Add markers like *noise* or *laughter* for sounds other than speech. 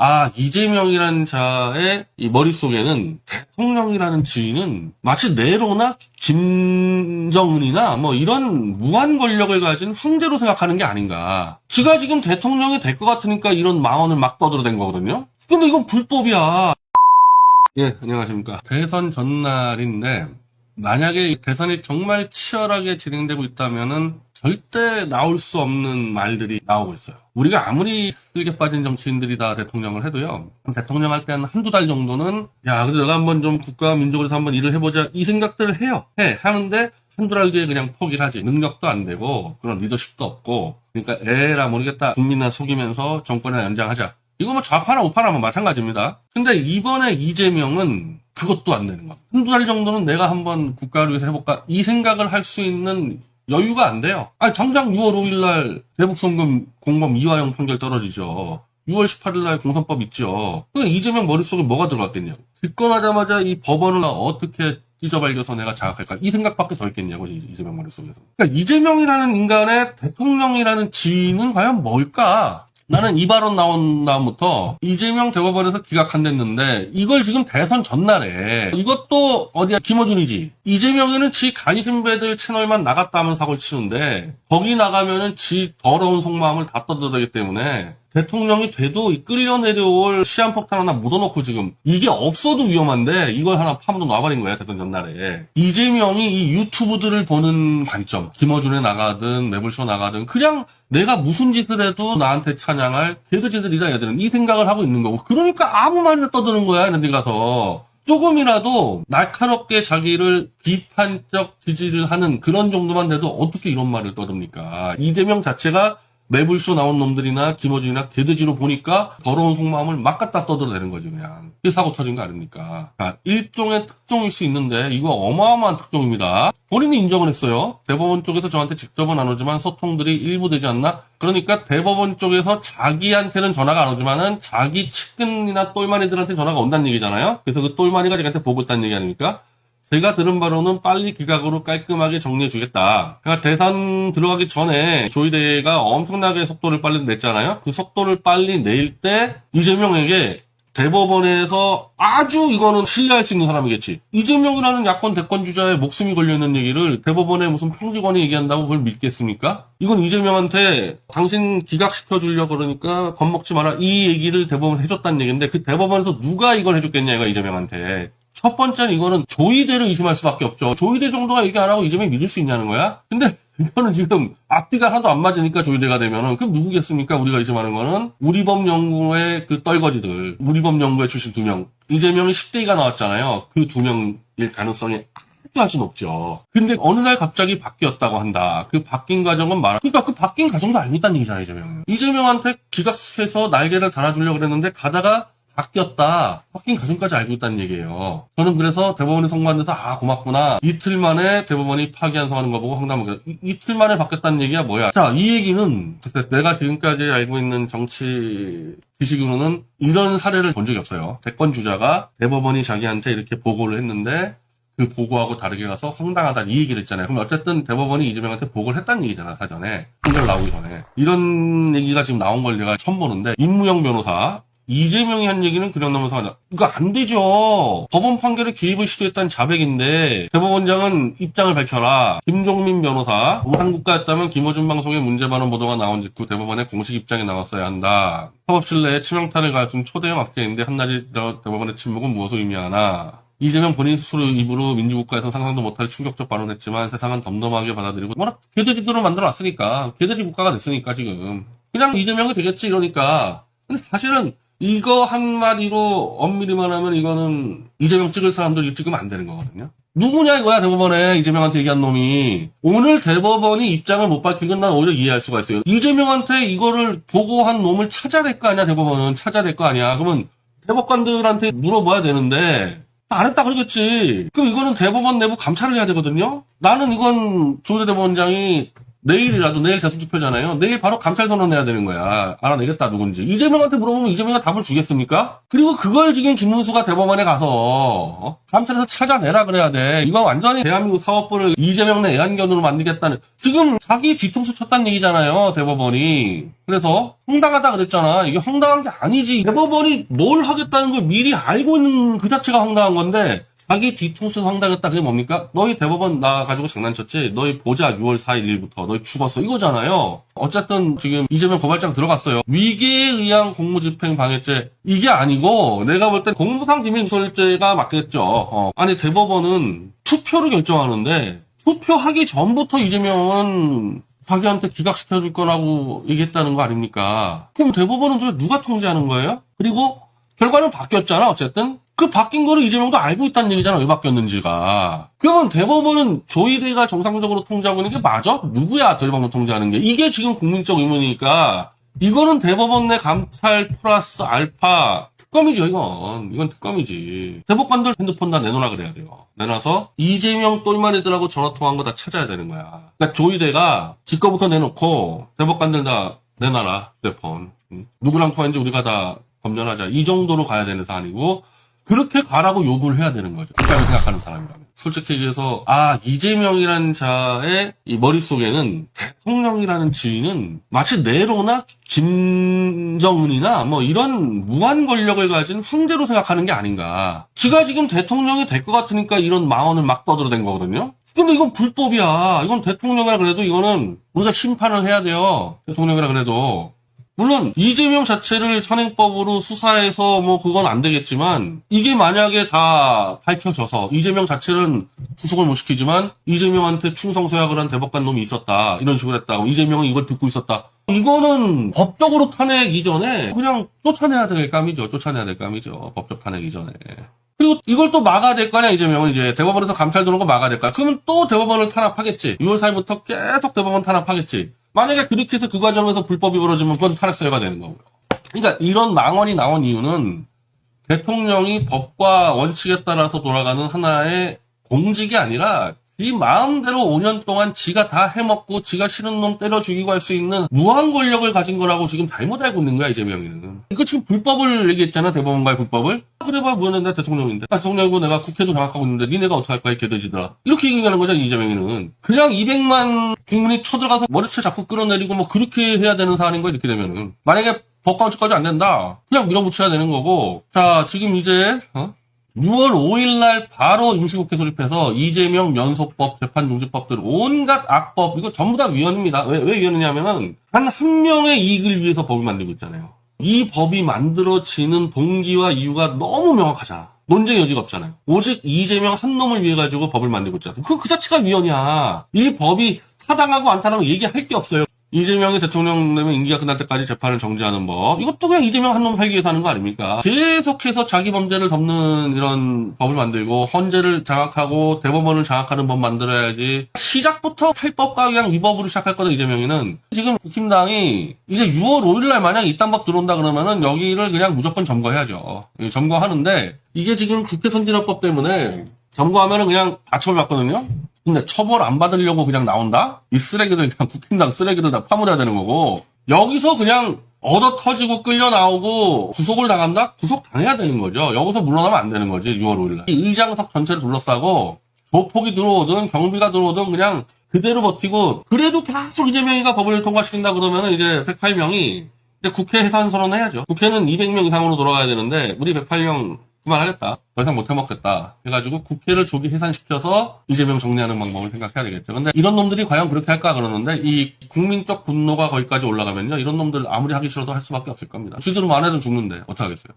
아, 이재명이라는 자의 이 머릿속에는 대통령이라는 지위는 마치 네로나 김정은이나 뭐 이런 무한 권력을 가진 황제로 생각하는 게 아닌가. 지가 지금 대통령이 될 것 같으니까 이런 망언을 막 떠들어댄 거거든요. 근데 이건 불법이야. 예, 안녕하십니까. 대선 전날인데, 만약에 이 대선이 정말 치열하게 진행되고 있다면은 절대 나올 수 없는 말들이 나오고 있어요. 우리가 아무리 쓸게 빠진 정치인들이 다 대통령을 해도요, 대통령 할 때 한 한두 달 정도는, 야, 그래도 내가 한번 좀 국가와 민족을 위해서 한번 일을 해보자, 이 생각들을 해요. 해, 하는데, 한두 달 뒤에 그냥 포기를 하지. 능력도 안 되고, 그런 리더십도 없고, 그러니까 에라 모르겠다. 국민을 속이면서 정권에 연장하자. 이거 뭐 좌파나 우파나 뭐 마찬가지입니다. 근데 이번에 이재명은 그것도 안 되는 거야. 한두 달 정도는 내가 한번 국가를 위해서 해볼까? 이 생각을 할 수 있는 여유가 안 돼요. 아니, 당장 6월 5일 날 대북송금 공범 이화영 판결 떨어지죠. 6월 18일 날 공선법 있죠. 그 이재명 머릿속에 뭐가 들어갔겠냐고. 집권하자마자 이 법원을 어떻게 찢어발겨서 내가 자각할까? 이 생각밖에 더 있겠냐고, 이- 이재명 머릿속에서. 그러니까 이재명이라는 인간의 대통령이라는 지위는 과연 뭘까? 나는 이 발언 나온 다음부터 이재명 대법원에서 기각 한댔는데 이걸 지금 대선 전날에 이것도 어디야? 김어준이지. 이재명이는 지 간신배들 채널만 나갔다 하면 사고를 치는데 거기 나가면은 지 더러운 속마음을 다 떠들어대기 때문에 대통령이 돼도 이 끌려 내려올 시한폭탄 하나 묻어놓고 지금 이게 없어도 위험한데 이걸 하나 파묻어 놔버린 거야 대선 전날에 이재명이 이 유튜브들을 보는 관점 김어준에 나가든 매불쇼 나가든 그냥 내가 무슨 짓을 해도 나한테 찬양할 개그지들이다 얘들은 이 생각을 하고 있는 거고 그러니까 아무 말이나 떠드는 거야 얘네들 가서 조금이라도 날카롭게 자기를 비판적 지지를 하는 그런 정도만 돼도 어떻게 이런 말을 떠듭니까? 이재명 자체가 매불쇼 나온 놈들이나 김어준이나 개돼지로 보니까 더러운 속마음을 막 갖다 떠들어대는 거지 그냥. 그게 사고 터진 거 아닙니까? 그러니까 일종의 특종일 수 있는데 이거 어마어마한 특종입니다. 본인이 인정을 했어요. 대법원 쪽에서 저한테 직접은 안 오지만 소통들이 일부 되지 않나? 그러니까 대법원 쪽에서 자기한테는 전화가 안 오지만은 자기 측근이나 똘마니들한테 전화가 온다는 얘기잖아요. 그래서 그 똘마니가 자기한테 보고 있다는 얘기 아닙니까? 제가 들은 바로는 빨리 기각으로 깔끔하게 정리해주겠다. 그러니까 대선 들어가기 전에 조희대가 엄청나게 속도를 빨리 냈잖아요. 그 속도를 빨리 낼 때 이재명에게 대법원에서 아주 이거는 신뢰할 수 있는 사람이겠지. 이재명이라는 야권 대권 주자의 목숨이 걸려있는 얘기를 대법원의 무슨 평직원이 얘기한다고 그걸 믿겠습니까? 이건 이재명한테 당신 기각시켜 주려고 그러니까 겁먹지 마라. 이 얘기를 대법원에서 해줬다는 얘기인데 그 대법원에서 누가 이걸 해줬겠냐 이거 이재명한테. 첫 번째는 이거는 조이대를 의심할 수밖에 없죠. 조이대 정도가 얘기 안 하고 이재명이 믿을 수 있냐는 거야? 근데 *laughs* 이거는 지금 앞뒤가 하나도 안 맞으니까 조이대가 되면은 그럼 누구겠습니까? 우리가 의심하는 거는 우리법 연구의 그 떨거지들, 우리법 연구의 출신 두 명. 이재명이 10대2가 나왔잖아요. 그 두 명일 가능성이 아주 아주 높죠. 근데 어느 날 갑자기 바뀌었다고 한다. 그 바뀐 과정은 말, 그러니까 그 바뀐 과정도 알고 있다는 얘기잖아요, 이재명. 이재명한테 기각해서 날개를 달아주려고 그랬는데 가다가 바뀌었다. 바뀐 과정까지 알고 있다는 얘기예요. 저는 그래서 대법원에 선고한 데서 아 고맙구나. 이틀 만에 대법원이 파기환송하는 거 보고 황당하게 이- 이틀 만에 바뀌었다는 얘기가 뭐야? 자, 이 얘기는 글쎄 내가 지금까지 알고 있는 정치 지식으로는 이런 사례를 본 적이 없어요. 대권 주자가 대법원이 자기한테 이렇게 보고를 했는데 그 보고하고 다르게 가서 황당하다 이 얘기를 했잖아요. 그럼 어쨌든 대법원이 이재명한테 보고를 했다는 얘기잖아 사전에 판결 나오기 전에 이런 얘기가 지금 나온 걸 내가 처음 보는데 임무영 변호사 이재명이 한 얘기는 그냥 넘어서 하자. 이거 안 되죠. 법원 판결에 개입을 시도했다는 자백인데 대법원장은 입장을 밝혀라. 김종민 변호사 한국가였다면 김어준 방송에 문제 반원 보도가 나온 직후 대법원에 공식 입장이 나왔어야 한다. 사법실 내에 치명타를 가진 초대형 악재인데 한나지 대법원의 침묵은 무엇을 의미하나. 이재명 본인 스스로 입으로 민주국가에서 상상도 못할 충격적 발언했지만 세상은 덤덤하게 받아들이고 워낙 개돼지들을 만들어놨으니까 개돼지 국가가 됐으니까 지금 그냥 이재명이 되겠지 이러니까 근데 사실은 이거 한마디로 엄밀히만 하면 이거는 이재명 찍을 사람들 찍으면 안 되는 거거든요. 누구냐 이거야 대법원에 이재명한테 얘기한 놈이 오늘 대법원이 입장을 못 밝힌 건난 오히려 이해할 수가 있어요. 이재명한테 이거를 보고한 놈을 찾아낼 거 아니야 대법원은 찾아낼 거 아니야. 그러면 대법관들한테 물어봐야 되는데 안 했다 그러겠지. 그럼 이거는 대법원 내부 감찰을 해야 되거든요. 나는 이건 조대 대법원장이 내일이라도 내일 대선 투표잖아요. 내일 바로 감찰 선언 해야 되는 거야. 알아내겠다 누군지. 이재명한테 물어보면 이재명이 답을 주겠습니까? 그리고 그걸 지금 김문수가 대법원에 가서 어? 감찰에서 찾아내라 그래야 돼. 이건 완전히 대한민국 사법부를 이재명 내 애완견으로 만들겠다는 지금 자기 뒤통수 쳤다는 얘기잖아요. 대법원이. 그래서 황당하다 그랬잖아. 이게 황당한 게 아니지. 대법원이 뭘 하겠다는 걸 미리 알고 있는 그 자체가 황당한 건데 자기 뒤통수 황당했다 그게 뭡니까? 너희 대법원 나 가지고 장난쳤지? 너희 보자 6월 4일 일부터 너희 죽었어 이거잖아요. 어쨌든 지금 이재명 고발장 들어갔어요. 위계에 의한 공무집행 방해죄 이게 아니고 내가 볼 땐 공무상 비밀누설죄가 맞겠죠. 어. 아니 대법원은 투표를 결정하는데 투표하기 전부터 이재명은 자기한테 기각시켜줄 거라고 얘기했다는 거 아닙니까? 그럼 대법원은 도대체 누가 통제하는 거예요? 그리고 결과는 바뀌었잖아, 어쨌든. 그 바뀐 거를 이재명도 알고 있다는 얘기잖아, 왜 바뀌었는지가. 그러면 대법원은 조희대가 정상적으로 통제하고 있는 게 맞아? 누구야, 대법원 통제하는 게? 이게 지금 국민적 의문이니까, 이거는 대법원 내 감찰 플러스 알파 특검이죠, 이건. 이건 특검이지. 대법관들 핸드폰 다 내놓으라 그래야 돼요. 내놔서 이재명 똘마니들하고 전화 통화한 거 다 찾아야 되는 거야. 그러니까 조희대가 지 거부터 내놓고 대법관들 다 내놔라, 휴대폰. 응? 누구랑 통화했는지 우리가 다 검열하자. 이 정도로 가야 되는 사안이고, 그렇게 가라고 요구를 해야 되는 거죠. 국가를 생각하는 사람이라면. 솔직히 얘기해서, 아, 이재명이라는 자의 이 머릿속에는 대통령이라는 지위는 마치 네로나 김정은이나 뭐 이런 무한 권력을 가진 황제로 생각하는 게 아닌가. 지가 지금 대통령이 될 것 같으니까 이런 망언을 막 떠들어댄 거거든요. 근데 이건 불법이야. 이건 대통령이라 그래도 이거는 우리가 심판을 해야 돼요. 대통령이라 그래도. 물론 이재명 자체를 현행법으로 수사해서 뭐 그건 안 되겠지만 이게 만약에 다 밝혀져서 이재명 자체는 구속을 못 시키지만 이재명한테 충성서약을 한 대법관 놈이 있었다 이런 식으로 했다 이재명은 이걸 듣고 있었다 이거는 법적으로 탄핵 이전에 그냥 쫓아내야 될 감이죠 쫓아내야 될 감이죠 법적 탄핵 이전에 그리고 이걸 또 막아야 될 거 아니야, 이재명은 이제. 대법원에서 감찰 들어온 거 막아야 될 거야. 그러면 또 대법원을 탄압하겠지. 6월 4일부터 계속 대법원 탄압하겠지. 만약에 그렇게 해서 그 과정에서 불법이 벌어지면 그건 탄핵 사유가 되는 거고요. 그러니까 이런 망언이 나온 이유는 대통령이 법과 원칙에 따라서 돌아가는 하나의 공직이 아니라 이 마음대로 5년 동안 지가 다 해먹고 지가 싫은 놈 때려 죽이고 할 수 있는 무한 권력을 가진 거라고 지금 잘못 알고 있는 거야 이재명이는. 이거 지금 불법을 얘기했잖아 대법원과의 불법을? 그래봐 뭐였는데 대통령인데. 대통령이고 내가 국회도 장악하고 있는데 니네가 어떡할 거야 개돼지들아 이렇게 얘기하는 거잖아 이재명이는. 그냥 200만 국민이 쳐들어가서 머리채 자꾸 끌어내리고 뭐 그렇게 해야 되는 사안인 거야 이렇게 되면은. 만약에 법관측까지 안 된다. 그냥 밀어붙여야 되는 거고. 자 지금 이제 어? 6월 5일 날 바로 임시국회 소집해서 이재명 면소법, 재판중지법들 온갖 악법 이거 전부 다 위헌입니다. 왜, 왜 위헌이냐면은 한 한 명의 이익을 위해서 법을 만들고 있잖아요. 이 법이 만들어지는 동기와 이유가 너무 명확하잖아. 논쟁의 여지가 없잖아요. 오직 이재명 한 놈을 위해 가지고 법을 만들고 있잖아. 그, 그 자체가 위헌이야. 이 법이 타당하고 안 타당하고 얘기할 게 없어요. 이재명이 대통령 되면 임기가 끝날 때까지 재판을 정지하는 법. 이것도 그냥 이재명 한 놈 살기 위해서 하는 거 아닙니까? 계속해서 자기 범죄를 덮는 이런 법을 만들고 헌재를 장악하고 대법원을 장악하는 법 만들어야지. 시작부터 탈법과 그냥 위법으로 시작할 거다 이재명이는. 지금 국힘당이 이제 6월 5일 날 만약 이딴 법 들어온다 그러면은 여기를 그냥 무조건 점거해야죠. 예, 점거하는데 이게 지금 국회 선진화법 때문에 점거하면은 그냥 다 처벌받거든요. 근데 처벌 안 받으려고 그냥 나온다? 이 쓰레기들 그냥 *laughs* 국힘당 쓰레기들 다 파묻어야 되는 거고 여기서 그냥 얻어 터지고 끌려 나오고 구속을 당한다? 구속 당해야 되는 거죠. 여기서 물러나면 안 되는 거지 6월 5일 날. 이 의장석 전체를 둘러싸고 조폭이 들어오든 경비가 들어오든 그냥 그대로 버티고 그래도 계속 이재명이가 법을 통과시킨다 그러면은 이제 108명이 이제 국회 해산 선언 해야죠. 국회는 200명 이상으로 돌아가야 되는데 우리 108명 그만하겠다. 더 이상 못 해 먹겠다. 해가지고 국회를 조기 해산시켜서 이재명 정리하는 방법을 생각해야 되겠죠. 근데 이런 놈들이 과연 그렇게 할까 그러는데 이 국민적 분노가 거기까지 올라가면요. 이런 놈들 아무리 하기 싫어도 할 수밖에 없을 겁니다. 지들은 안 해도 죽는데 어떡하겠어요.